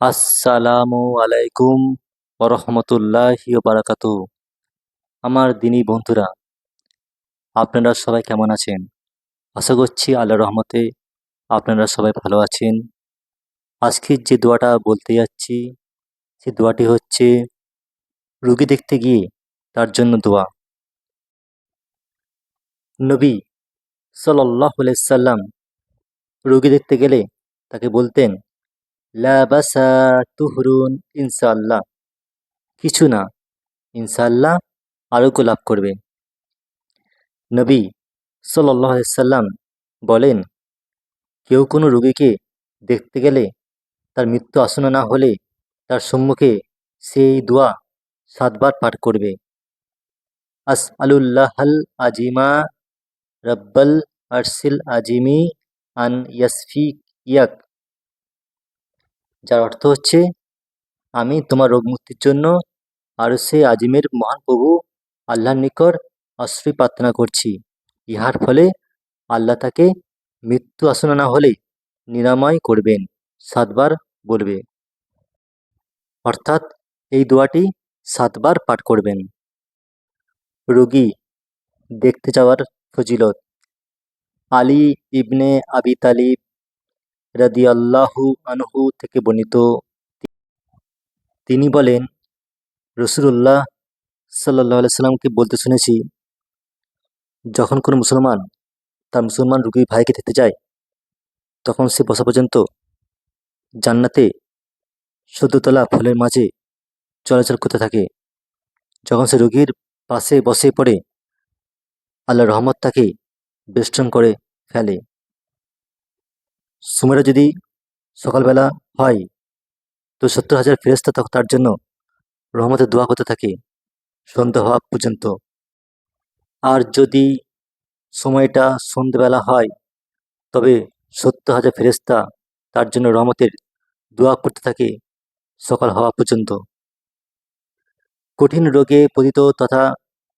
আসসালামু আলাইকুম ওরহমতুল্লাহি বারাকাতু আমার দিনী বন্ধুরা, আপনারা সবাই কেমন আছেন? আশা করছি আল্লাহ রহমতে আপনারা সবাই ভালো আছেন। আজকের যে দোয়াটা বলতে যাচ্ছি, সে দোয়াটি হচ্ছে রুগী দেখতে গিয়ে তার জন্য দোয়া। নবী সাল্লাহ সাল্লাম রুগী দেখতে গেলে তাকে বলতেন লাবাসা তুহরুন ইনশাল্লাহ কিছু না ইনশাল্লাহ আরোগ্য লাভ করবে। নবী সাল্লাম বলেন, কেউ কোনো রোগীকে দেখতে গেলে তার মৃত্যু আসন্ন না হলে তার সম্মুখে সেই দোয়া সাতবার পাঠ করবে। আস আলুল্লাহাল আজিমা, রব্বাল আরসিল আজিমি আন ইয়াসফি ইয়াক। যার অর্থ হচ্ছে, আমি তোমার রোগ মুক্তির জন্য আর সে আজিমের মহান প্রভু আল্লাহর নিকট আশ্রয় প্রার্থনা করছি। ইহার ফলে আল্লাহ তাকে মৃত্যু আসনা না হলে নিরাময় করবেন, সাতবার বলবে। অর্থাৎ এই দোয়াটি সাতবার পাঠ করবেন। রোগী দেখতে যাওয়ার ফজিলত। আলী ইবনে আবি তালিব রাদি আল্লাহু আনহু থেকে বর্ণিত। তিনি বলেন রসুল্লাহ সাল্লাহ সাল্লামকে বলতে শুনেছি, যখন কোনো মুসলমান তার মুসলমান রুগী ভাইকে দেখতে যায়, তখন সে বসা পর্যন্ত জান্নাতে সদ্যতলা ফুলের মাঝে চলাচল করতে থাকে। যখন সে রুগীর পাশে বসে পড়ে আল্লাহ রহমত তাকে বেষ্টন করে ফেলে। সময়টা যদি সকালবেলা হয়, তো সত্তর হাজার ফেরস্তা তার জন্য রহমতের দোয়া করতে থাকে। সন্ধ্যা হওয়া পর্যন্ত। আর যদি সময়টা সন্ধ্যেবেলা হয়, তবে সত্তর হাজার ফেরেস্তা তার জন্য রহমতের দোয়া করতে থাকে সকাল হওয়া পর্যন্ত। কঠিন রোগে পতিত তথা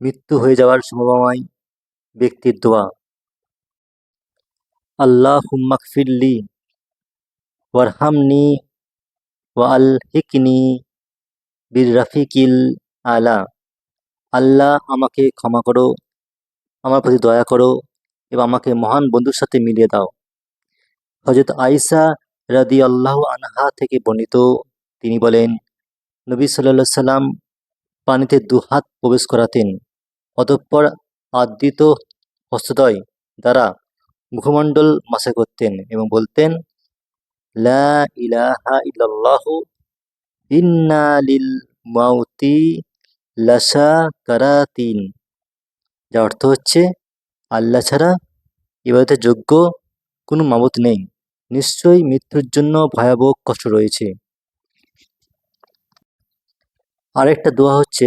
মৃত্যু হয়ে যাওয়ার সম্ভাবনায় ব্যক্তির দোয়া। আল্লাহ হুম্মাকফিল্লি ওয়ারহামনি ওয়াল হিকনি বীর রাফিকিল আলা। আল্লাহ আমাকে ক্ষমা করো, আমার প্রতি দয়া করো এবং আমাকে মহান বন্ধুর সাথে মিলিয়ে দাও। হজরত আইসা রাদি আল্লাহ আনহা থেকে বর্ণিত, তিনি বলেন, নবী সাল্লা সাল্লাম পানিতে দুহাত প্রবেশ করাতেন, অতঃপর আদৃত হস্তদয় দ্বারা মুখমণ্ডল মাসে করতেন এবং বলতেন, লা ইলাহা ইন্না লিল লাসা কারাতিন যার অর্থ হচ্ছে, আল্লাহ ছাড়া ইবাদতের যোগ্য কোনো মাবত নেই। নিশ্চয়ই মৃত্যুর জন্য ভয়াবহ কষ্ট রয়েছে। আরেকটা দোয়া হচ্ছে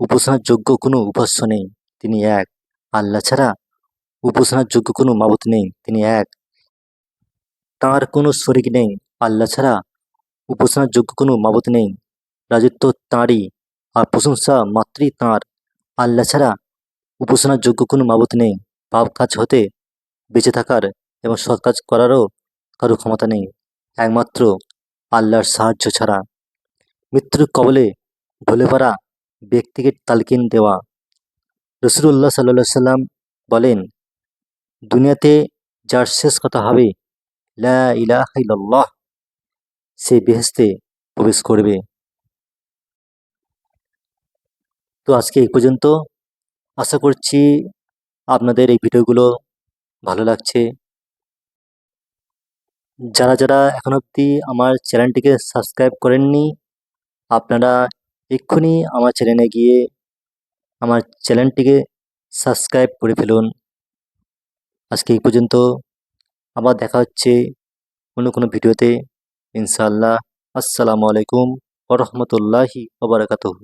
উপাসনার যোগ্য কোনো উপাস্য নেই, তিনি এক। আল্লাহ ছাড়া উপাসনার যোগ্য কোনো মাবুত নেই, তিনি এক। তাঁর কোনো শরিক নেই, আল্লাহ ছাড়া উপাসনার যোগ্য কোনো মাবুত নেই। রাজত্ব তাঁরই, আর প্রশংসা মাত্রই তাঁর। আল্লাহ ছাড়া উপাসনার যোগ্য কোনো মাবুত নেই, পাপ কাজ হতে বেঁচে থাকার এবং সৎ কাজ করারও কারও ক্ষমতা নেই। একমাত্র আল্লাহর সাহায্য ছাড়া। মৃত্যুর কবলে ঢলে পড়া ব্যক্তিকে তালকিন দেওয়া। রসুল্লাহ সাল্লা সাল্লাম বলেন, দুনিয়াতে যার শেষ কথা হবে, লা ইলাহ সে বেহেস্তে প্রবেশ করবে। তো আজকে এই পর্যন্ত। আশা করছি আপনাদের এই ভিডিওগুলো ভালো লাগছে। যারা যারা এখন অবধি আমার চ্যানেলটিকে সাবস্ক্রাইব করেননি, আপনারা এক্ষুনি আমার চ্যানেলে গিয়ে আমার চ্যানেলটিকে সাবস্ক্রাইব করে ফেলুন। আজকে এই পর্যন্ত। আবার দেখা হচ্ছে অন্য কোনো ভিডিওতে ইনশাল্লাহ আসসালামু আলাইকুম ওরহমতুল্লাহি ওবরাকাতুহু